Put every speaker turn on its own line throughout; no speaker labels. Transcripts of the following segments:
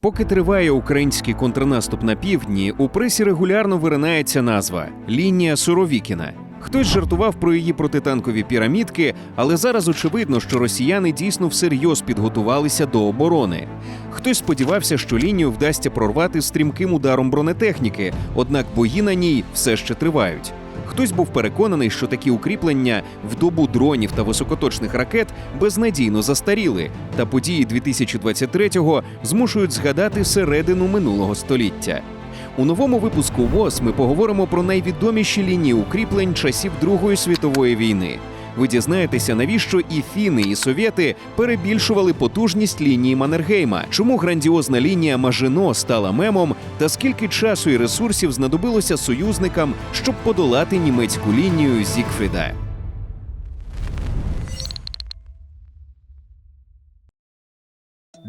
Поки триває український контрнаступ на півдні, у пресі регулярно виринається назва лінія Суровікіна. Хтось жартував про її протитанкові пірамідки, але зараз очевидно, що росіяни дійсно всерйоз підготувалися до оборони. Хтось сподівався, що лінію вдасться прорвати стрімким ударом бронетехніки, однак бої на ній все ще тривають. Хтось був переконаний, що такі укріплення в добу дронів та високоточних ракет безнадійно застаріли, та події 2023-го змушують згадати середину минулого століття. У новому випуску ВОЗ ми поговоримо про найвідоміші лінії укріплень часів Другої світової війни. Ви дізнаєтеся, навіщо і фіни, і совєти перебільшували потужність лінії Маннергейма, чому грандіозна лінія Мажино стала мемом, та скільки часу і ресурсів знадобилося союзникам, щоб подолати німецьку лінію Зігфріда.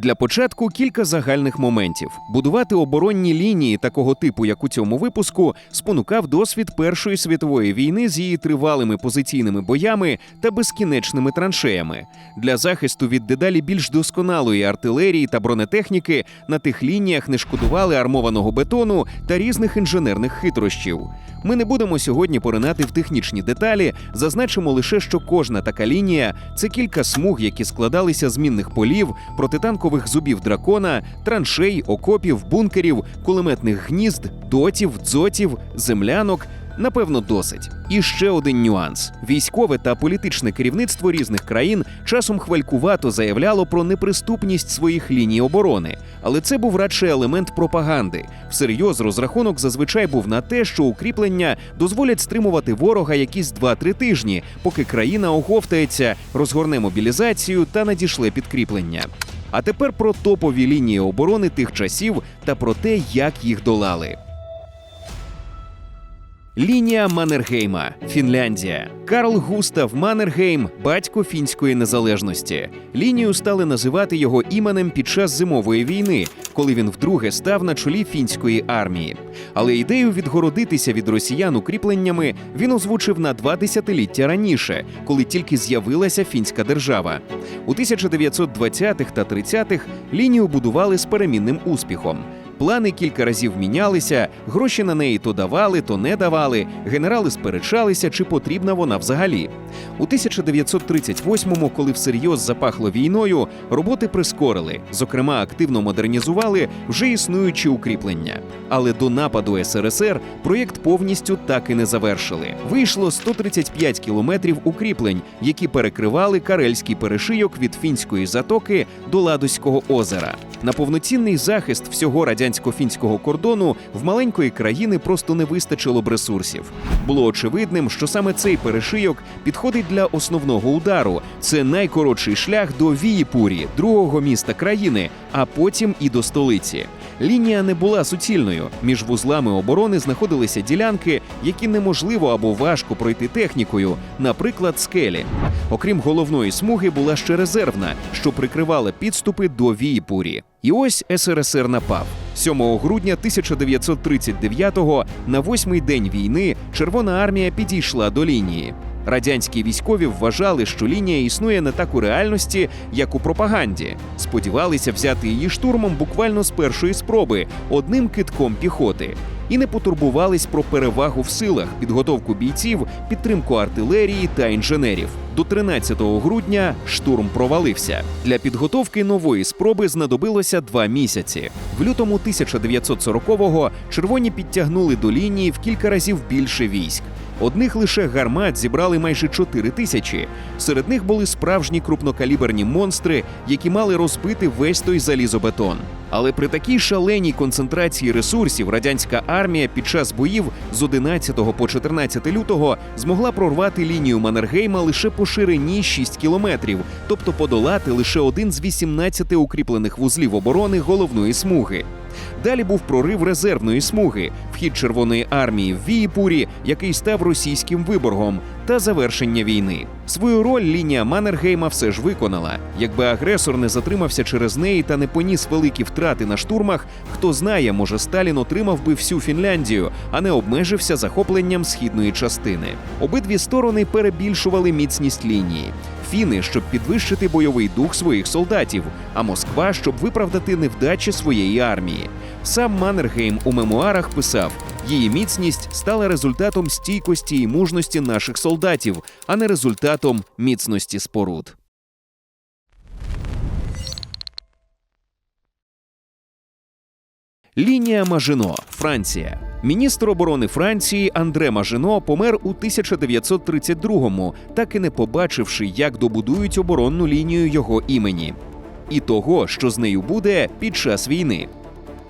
Для початку кілька загальних моментів. Будувати оборонні лінії такого типу, як у цьому випуску, спонукав досвід Першої світової війни з її тривалими позиційними боями та безкінечними траншеями. Для захисту від дедалі більш досконалої артилерії та бронетехніки на тих лініях не шкодували армованого бетону та різних інженерних хитрощів. Ми не будемо сьогодні поринати в технічні деталі. Зазначимо лише, що кожна така лінія це кілька смуг, які складалися з мінних полів, протитанкових зубів дракона, траншей, окопів, бункерів, кулеметних гнізд, дотів, дзотів, землянок. Напевно, досить. І ще один нюанс: військове та політичне керівництво різних країн часом хвалькувато заявляло про неприступність своїх ліній оборони, але це був радше елемент пропаганди. Всерйоз розрахунок зазвичай був на те, що укріплення дозволять стримувати ворога якісь 2-3 тижні, поки країна оговтається, розгорне мобілізацію та надішле підкріплення. А тепер про топові лінії оборони тих часів та про те, як їх долали. Лінія Маннергейма, Фінляндія. Карл Густав Маннергейм, батько фінської незалежності. Лінію стали називати його іменем під час зимової війни, коли він вдруге став на чолі фінської армії. Але ідею відгородитися від росіян укріпленнями він озвучив на два десятиліття раніше, коли тільки з'явилася фінська держава. У 1920-х та 30-х лінію будували з перемінним успіхом. Плани кілька разів мінялися, гроші на неї то давали, то не давали. Генерали сперечалися, чи потрібна вона взагалі. У 1938-му, коли всерйоз запахло війною, роботи прискорили. Зокрема, активно модернізували вже існуючі укріплення. Але до нападу СРСР проєкт повністю так і не завершили. Вийшло 135 кілометрів укріплень, які перекривали карельський перешийок від фінської затоки до Ладозького озера. На повноцінний захист всього радянсько-фінського кордону в маленької країни просто не вистачило б ресурсів. Було очевидним, що саме цей перешийок підходить для основного удару. Це найкоротший шлях до Віїпурі, другого міста країни, а потім і до столиці. Лінія не була суцільною. Між вузлами оборони знаходилися ділянки, які неможливо або важко пройти технікою, наприклад, скелі. Окрім головної смуги, була ще резервна, що прикривала підступи до Віїпурі. І ось СРСР напав. 7 грудня 1939-го, на восьмий день війни, Червона армія підійшла до лінії. Радянські військові вважали, що лінія існує не так у реальності, як у пропаганді. Сподівалися взяти її штурмом буквально з першої спроби одним китком піхоти. І не потурбувались про перевагу в силах, підготовку бійців, підтримку артилерії та інженерів. До 13 грудня штурм провалився. Для підготовки нової спроби знадобилося два місяці. В лютому 1940-го червоні підтягнули до лінії в кілька разів більше військ. Одних лише гармат зібрали майже 4 тисячі. Серед них були справжні крупнокаліберні монстри, які мали розбити весь той залізобетон. Але при такій шаленій концентрації ресурсів радянська армія під час боїв з 11 по 14 лютого змогла прорвати лінію Маннергейма лише по ширині 6 кілометрів, тобто подолати лише один з 18 укріплених вузлів оборони головної смуги. Далі був прорив резервної смуги, вхід Червоної армії в Віїпурі, який став російським виборгом, та завершення війни. Свою роль лінія Маннергейма все ж виконала. Якби агресор не затримався через неї та не поніс великі втрати на штурмах, хто знає, може Сталін отримав би всю Фінляндію, а не обмежився захопленням східної частини. Обидві сторони перебільшували міцність лінії. Фіни, щоб підвищити бойовий дух своїх солдатів, а Москва, щоб виправдати невдачі своєї армії. Сам Маннергейм у мемуарах писав: її міцність стала результатом стійкості і мужності наших солдатів, а не результатом міцності споруд. Лінія Мажино, Франція. Міністр оборони Франції Андре Мажино помер у 1932-му, так і не побачивши, як добудують оборонну лінію його імені, і того, що з нею буде під час війни.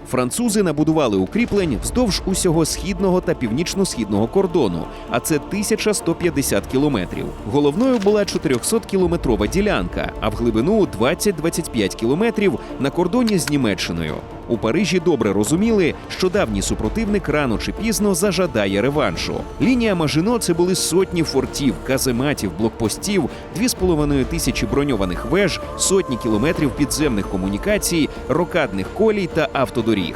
Французи набудували укріплень вздовж усього східного та північно-східного кордону, а це 1150 кілометрів. Головною була 400-кілометрова ділянка, а в глибину 20-25 кілометрів на кордоні з Німеччиною. У Парижі добре розуміли, що давній супротивник рано чи пізно зажадає реваншу. Лінія Мажино це були сотні фортів, казематів, блокпостів, дві з половиною тисячі броньованих веж, сотні кілометрів підземних комунікацій, рокадних колій та автодоріг.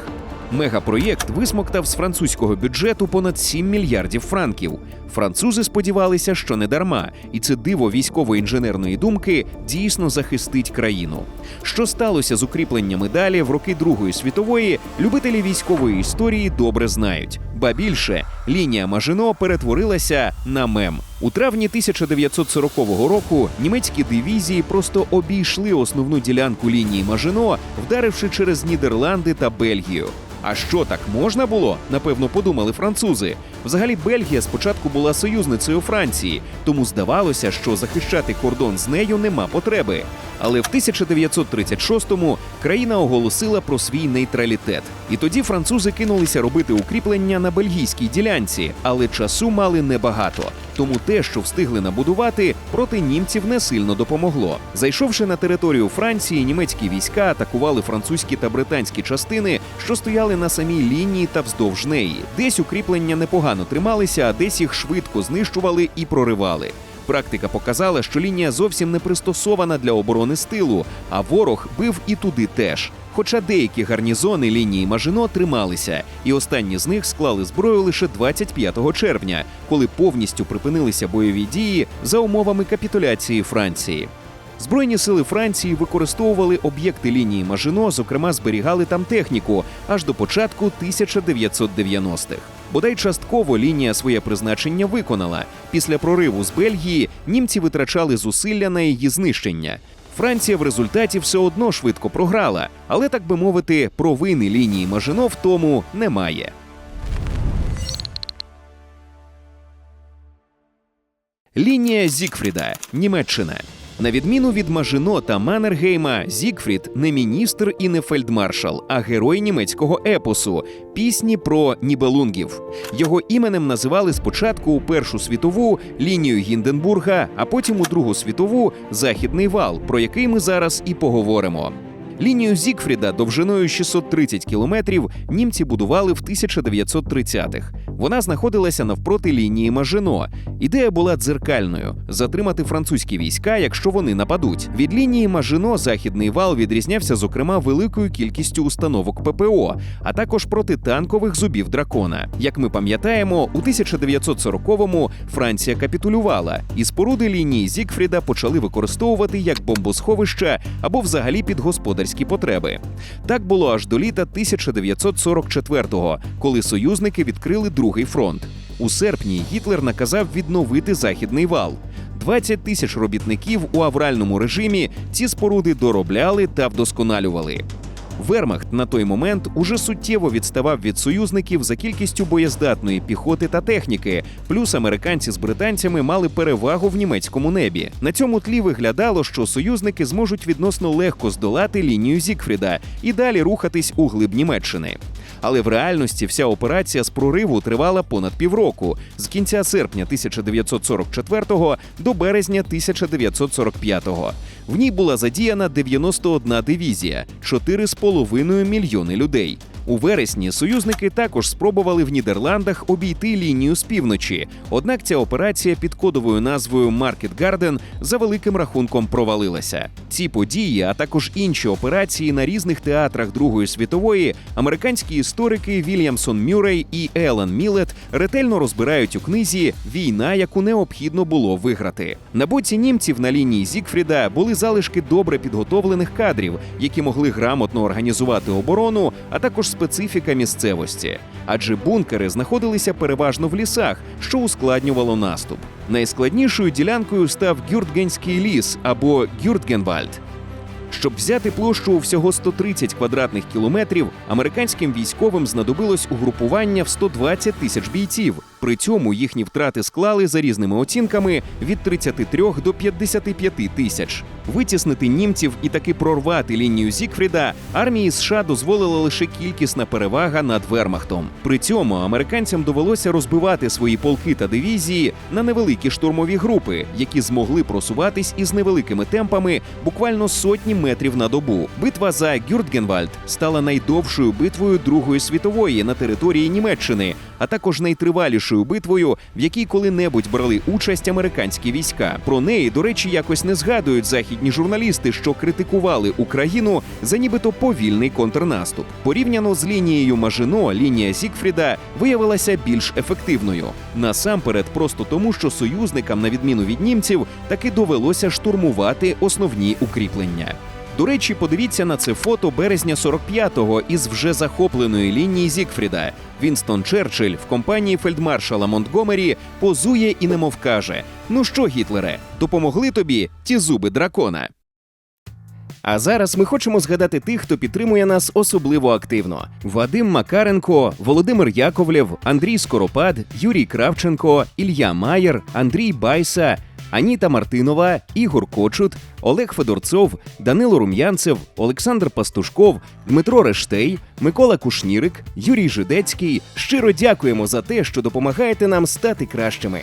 Мегапроєкт висмоктав з французького бюджету понад 7 мільярдів франків. Французи сподівалися, що не дарма, і це диво військово-інженерної думки дійсно захистить країну. Що сталося з укріпленнями далі в роки Другої світової, любителі військової історії добре знають. Ба більше лінія Мажино перетворилася на мем. У травні 1940 року німецькі дивізії просто обійшли основну ділянку лінії Мажино, вдаривши через Нідерланди та Бельгію. А що так можна було? Напевно, подумали французи. Взагалі, Бельгія спочатку була союзницею Франції, тому здавалося, що захищати кордон з нею нема потреби. Але в 1936-му країна оголосила про свій нейтралітет. І тоді французи кинулися робити укріплення на бельгійській ділянці, але часу мали небагато. Тому те, що встигли набудувати, проти німців не сильно допомогло. Зайшовши на територію Франції, німецькі війська атакували французькі та британські частини, що стояли на самій лінії та вздовж неї. Десь укріплення непогано трималися, а десь їх швидко знищували і проривали. Практика показала, що лінія зовсім не пристосована для оборони з тилу, а ворог бив і туди теж. Хоча деякі гарнізони лінії Мажино трималися, і останні з них склали зброю лише 25 червня, коли повністю припинилися бойові дії за умовами капітуляції Франції. Збройні сили Франції використовували об'єкти лінії Мажино, зокрема зберігали там техніку аж до початку 1990-х. Бодай частково лінія своє призначення виконала. Після прориву з Бельгії німці витрачали зусилля на її знищення. Франція в результаті все одно швидко програла, але так би мовити, провини лінії Мажино в тому немає. Лінія Зікфріда, Німеччина. На відміну від Мажино та Маннергейма, Зігфрід не міністр і не фельдмаршал, а герой німецького епосу пісні про нібелунгів. Його іменем називали спочатку у Першу світову лінію Гінденбурга, а потім у Другу світову Західний вал, про який ми зараз і поговоримо. Лінію Зігфріда довжиною 630 кілометрів німці будували в 1930-х. Вона знаходилася навпроти лінії Мажино. Ідея була дзеркальною затримати французькі війська, якщо вони нападуть. Від лінії Мажино західний вал відрізнявся, зокрема, великою кількістю установок ППО, а також протитанкових зубів дракона. Як ми пам'ятаємо, у 1940-му Франція капітулювала, і споруди лінії Зігфріда почали використовувати як бомбосховища або взагалі під господарські потреби. Так було аж до літа 1944-го, коли союзники відкрили другий фронт. У серпні Гітлер наказав відновити західний вал. 20 тисяч робітників у авральному режимі ці споруди доробляли та вдосконалювали. Вермахт на той момент уже суттєво відставав від союзників за кількістю боєздатної піхоти та техніки. Плюс американці з британцями мали перевагу в німецькому небі. На цьому тлі виглядало, що союзники зможуть відносно легко здолати лінію Зікфріда і далі рухатись у глиб Німеччини. Але в реальності вся операція з прориву тривала понад півроку з кінця серпня 1944 до березня 1945. В ній була задіяна 91 дивізія, 4,5 мільйони людей. У вересні союзники також спробували в Нідерландах обійти лінію з півночі. Однак ця операція під кодовою назвою Маркет Гарден за великим рахунком провалилася. Ці події, а також інші операції на різних театрах Другої світової, американські історики Вільямсон Мюррей і Елен Мілет ретельно розбирають у книзі Війна, яку необхідно було виграти. На боці німців на лінії Зігфріда були залишки добре підготовлених кадрів, які могли грамотно організувати оборону, а також специфіка місцевості. Адже бункери знаходилися переважно в лісах, що ускладнювало наступ. Найскладнішою ділянкою став Гюртгенський ліс або Гюртгенвальд. Щоб взяти площу у всього 130 квадратних кілометрів, американським військовим знадобилось угрупування в 120 тисяч бійців. При цьому їхні втрати склали за різними оцінками від 33 до 55 тисяч. Витіснити німців і таки прорвати лінію Зікфріда армії США дозволила лише кількісна перевага над Вермахтом. При цьому американцям довелося розбивати свої полки та дивізії на невеликі штурмові групи, які змогли просуватись із невеликими темпами буквально сотні метрів на добу. Битва за Гюртгенвальд стала найдовшою битвою Другої світової на території Німеччини, а також найтривалішою битвою, в якій коли-небудь брали участь американські війська. Про неї, до речі, якось не згадують західні журналісти, що критикували Україну за нібито повільний контрнаступ. Порівняно з лінією Мажино, лінія Зікфріда виявилася більш ефективною. Насамперед, просто тому, що союзникам, на відміну від німців, таки довелося штурмувати основні укріплення. До речі, подивіться на це фото березня 45-го із вже захопленої лінії Зікфріда. Вінстон Черчилль в компанії фельдмаршала Монтгомері позує і немов каже: Ну що, Гітлере, допомогли тобі ті зуби дракона? А зараз ми хочемо згадати тих, хто підтримує нас особливо активно: Вадим Макаренко, Володимир Яковлєв, Андрій Скоропад, Юрій Кравченко, Ілля Маєр, Андрій Байса. Аніта Мартинова, Ігор Кочут, Олег Федорцов, Данило Рум'янцев, Олександр Пастушков, Дмитро Рештей, Микола Кушнірик, Юрій Жидецький. Щиро дякуємо за те, що допомагаєте нам стати кращими.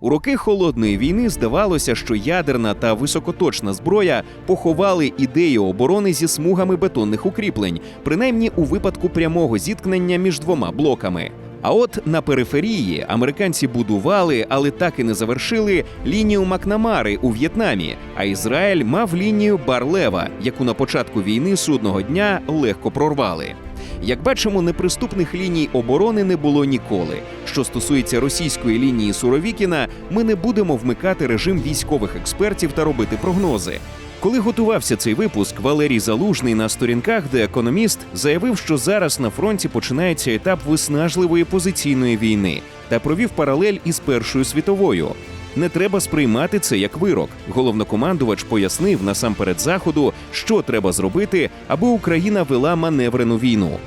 У роки холодної війни здавалося, що ядерна та високоточна зброя поховали ідею оборони зі смугами бетонних укріплень, принаймні у випадку прямого зіткнення між двома блоками. А от на периферії американці будували, але так і не завершили лінію Макнамари у В'єтнамі. А Ізраїль мав лінію Барлева, яку на початку війни судного дня легко прорвали. Як бачимо, неприступних ліній оборони не було ніколи. Що стосується російської лінії Суровікіна, ми не будемо вмикати режим військових експертів та робити прогнози. Коли готувався цей випуск, Валерій Залужний на сторінках де економіст заявив, що зараз на фронті починається етап виснажливої позиційної війни та провів паралель із Першою світовою. Не треба сприймати це як вирок. Головнокомандувач пояснив насамперед заходу, що треба зробити, аби Україна вела маневрену війну.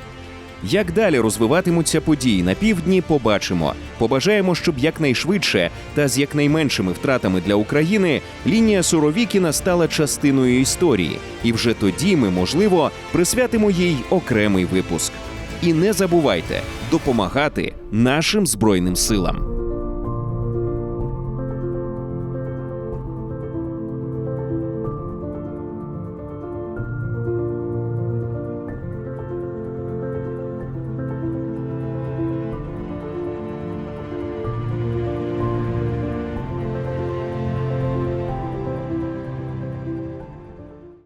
Як далі розвиватимуться події на півдні, побачимо. Побажаємо, щоб якнайшвидше та з якнайменшими втратами для України лінія Суровікіна стала частиною історії, і вже тоді ми, можливо, присвятимо їй окремий випуск. І не забувайте допомагати нашим збройним силам.